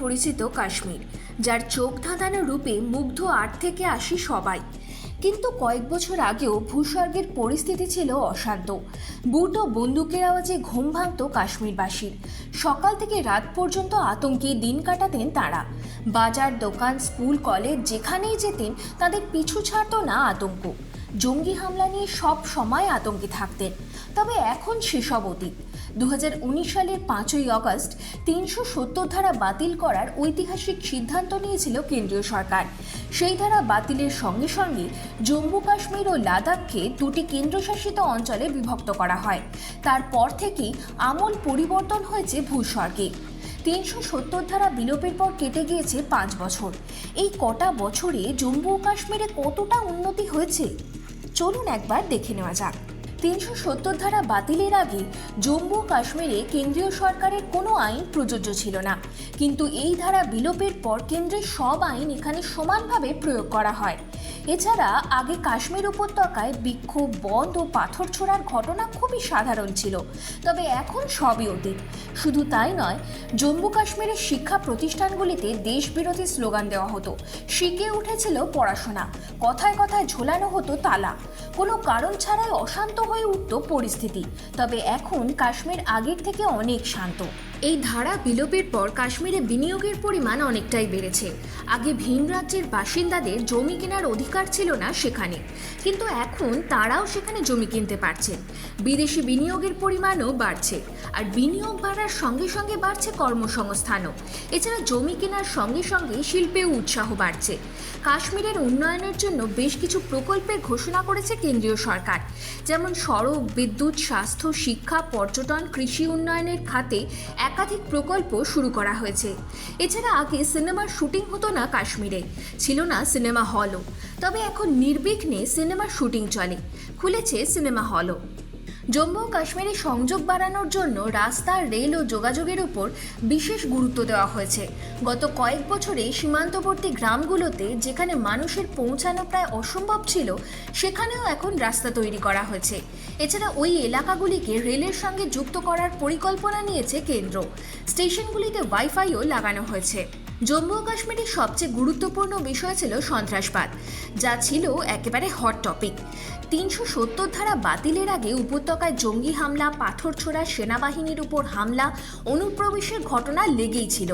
পরিচিত কাশ্মীর, যার চোখ ধাঁধানো রূপে মুগ্ধ আট থেকে আসি সবাই। কিন্তু কয়েক বছর আগেও ভূস্বর্গের পরিস্থিতি ছিল অশান্ত। বুট ও বন্দুকের আওয়াজে ঘুম ভাঙত কাশ্মীরবাসীর। সকাল থেকে রাত পর্যন্ত আতঙ্কে দিন কাটাতেন তারা। বাজার, দোকান, স্কুল, কলেজ যেখানেই যেতেন, তাদের পিছু ছাড়তো না আতঙ্ক। জঙ্গি হামলা নিয়ে সব সময় আতঙ্কে থাকতেন। তবে এখন সেসব অতীত। দু হাজার উনিশ সালের পাঁচই আগস্ট তিনশো সত্তর ধারা বাতিল করার ঐতিহাসিক সিদ্ধান্ত নিয়েছিল কেন্দ্রীয় সরকার। সেই ধারা বাতিলের সঙ্গে সঙ্গে জম্মু, কাশ্মীর ও লাদাখকে দুটি কেন্দ্রশাসিত অঞ্চলে বিভক্ত করা হয়। তারপর থেকেই আমূল পরিবর্তন হয়েছে ভূস্বর্গে তিনশো সত্তর ধারা বিলোপের পর কেটে গিয়েছে পাঁচ বছর। এই কটা বছরে জম্মু ও কাশ্মীরে কতটা উন্নতি হয়েছে? চলুন একবার দেখে নেওয়া যাক। তিনশো সত্তর ধারা বাতিলের আগে জম্মু কাশ্মীরে কেন্দ্রীয় সরকারের কোনো আইন প্রযোজ্য ছিল না। কিন্তু এই ধারা বিলোপের পর কেন্দ্রের সব আইন এখানে সমানভাবে প্রয়োগ করা হয়। এছাড়া আগে কাশ্মীর উপত্যকায় বিক্ষোভ, বন্ধ ও পাথর ছোড়ার ঘটনা খুবই সাধারণ ছিল। তবে এখন সবই অতীত। শুধু তাই নয়, জম্মু কাশ্মীরের শিক্ষা প্রতিষ্ঠানগুলিতে দেশবিরোধী স্লোগান দেওয়া হতো। শিখে উঠেছিল পড়াশোনা। কথায় কথায় ঝোলানো হতো তালা। কোনো কারণ ছাড়াই অশান্ত হয়ে উঠত পরিস্থিতি। তবে এখন কাশ্মীর আগের থেকে অনেক শান্ত। এই ধারা বিলোপের পর কাশ্মীরে বিনিয়োগের পরিমাণ অনেকটাই বেড়েছে। আগে ভিন রাজ্যের বাসিন্দাদের জমি কেনার অধিকার ছিল না সেখানে। কিন্তু এখন তারাও সেখানে জমি কিনতে পারছেন বিদেশি বিনিয়োগের পরিমাণও বাড়ছে। আর বিনিয়োগ বাড়ার সঙ্গে সঙ্গে বাড়ছে কর্মসংস্থানও। এছাড়া জমি কেনার সঙ্গে সঙ্গে শিল্পেও উৎসাহ বাড়ছে। কাশ্মীরের উন্নয়নের জন্য বেশ কিছু প্রকল্পের ঘোষণা করেছে কেন্দ্রীয় সরকার। যেমন সড়ক, বিদ্যুৎ, স্বাস্থ্য, শিক্ষা, পর্যটন, কৃষি উন্নয়নের খাতে একাধিক প্রকল্প শুরু করা হয়েছে। এছাড়া আগে সিনেমার শুটিং হতো না কাশ্মীরে, ছিল না সিনেমা হলও। তবে এখন নির্বিঘ্নে সিনেমার শুটিং চলে, খুলেছে সিনেমা হলও। জম্মু ও কাশ্মীরে সংযোগ বাড়ানোর জন্য রাস্তা রেল ও যোগাযোগের উপর বিশেষ গুরুত্ব দেওয়া হয়েছে। গত কয়েক বছরে সীমান্তবর্তী গ্রামগুলোতে যেখানে মানুষের পৌঁছানো প্রায় অসম্ভব ছিল, সেখানেও এখন রাস্তা তৈরি করা হয়েছে। এছাড়া ওই এলাকাগুলিকে রেলের সঙ্গে যুক্ত করার পরিকল্পনা নিয়েছে কেন্দ্র। স্টেশনগুলিতে ওয়াইফাইও লাগানো হয়েছে। জম্মু ও কাশ্মীরের সবচেয়ে গুরুত্বপূর্ণ বিষয় ছিল সন্ত্রাসবাদ, যা ছিল একেবারে হট টপিক। তিনশো সত্তর ধারা বাতিলের আগে উপত্যকায় জঙ্গি হামলা, পাথর ছোড়া সেনাবাহিনীর উপর হামলা, অনুপ্রবেশের ঘটনা লেগেই ছিল।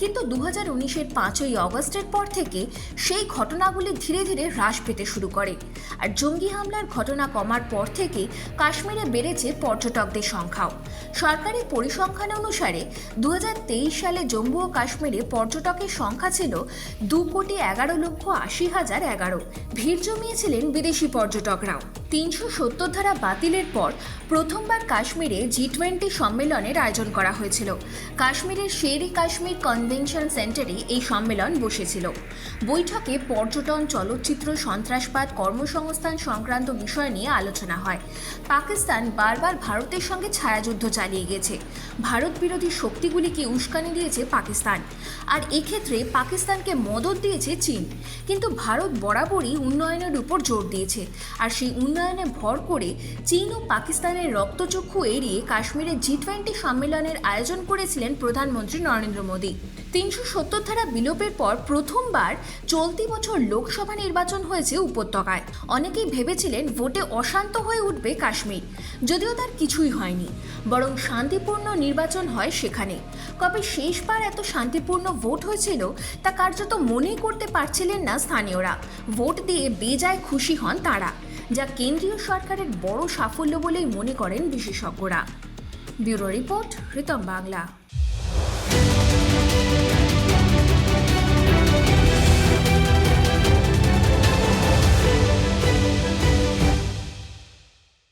কিন্তু দু হাজার উনিশের পাঁচই অগস্টের পর থেকে সেই ঘটনাগুলি ধীরে ধীরে হ্রাস পেতে শুরু করে। আর জঙ্গি হামলার ঘটনা কমার পর থেকে কাশ্মীরে বেড়েছে পর্যটকদের সংখ্যাও। সরকারি পরিসংখ্যান অনুসারে দু হাজার তেইশ সালে জম্মু ও কাশ্মীরে পর্যটকের সংখ্যা ছিল দু কোটি এগারো লক্ষ আশি হাজার এগারো। ভিড় জমিয়েছিলেন বিদেশি tchau! তিনশো সত্তর ধারা বাতিলের পর প্রথমবার কাশ্মীরে জি টোয়েন্টি সম্মেলনের আয়োজন করা হয়েছিল। কাশ্মীরের শেরি কাশ্মীর কনভেনশন সেন্টারে এই সম্মেলন বসেছিল। বৈঠকে পর্যটন, চলচ্চিত্র, সন্ত্রাসবাদ, কর্মসংস্থান সংক্রান্ত বিষয় নিয়ে আলোচনা হয়। পাকিস্তান বারবার ভারতের সঙ্গে ছায়াযুদ্ধ চালিয়ে গেছে। ভারত বিরোধী শক্তিগুলিকে উস্কানি দিয়েছে পাকিস্তান। আর এক্ষেত্রে পাকিস্তানকে মদত দিয়েছে চীন। কিন্তু ভারত বরাবরই উন্নয়নের উপর জোর দিয়েছে। আর সেই উন্নয়নে ভর করে চীন ও পাকিস্তানের রক্তচক্ষু এড়িয়ে কাশ্মীরে জি টোয়েন্টি সম্মেলনের আয়োজন করেছিলেন প্রধানমন্ত্রী নরেন্দ্র মোদী। তিনশো সত্তর ধারা বিলোপের পর প্রথমবার চলতি বছর লোকসভা নির্বাচন হয়েছে উপত্যকায়। অনেকেই ভেবেছিলেন ভোটে অশান্ত হয়ে উঠবে কাশ্মীর। যদিও তার কিছুই হয়নি, বরং শান্তিপূর্ণ নির্বাচন হয় সেখানে। কবে শেষবার এত শান্তিপূর্ণ ভোট হয়েছিল তা কার্যত মনেই করতে পারছিলেন না স্থানীয়রা। ভোট দিয়ে বেজায় খুশি হন তারা। যা কেন্দ্রীয় সরকারের বড় সাফল্য বলেই মনে করেন বিশেষজ্ঞরা। Bureau report Ritam Bangla.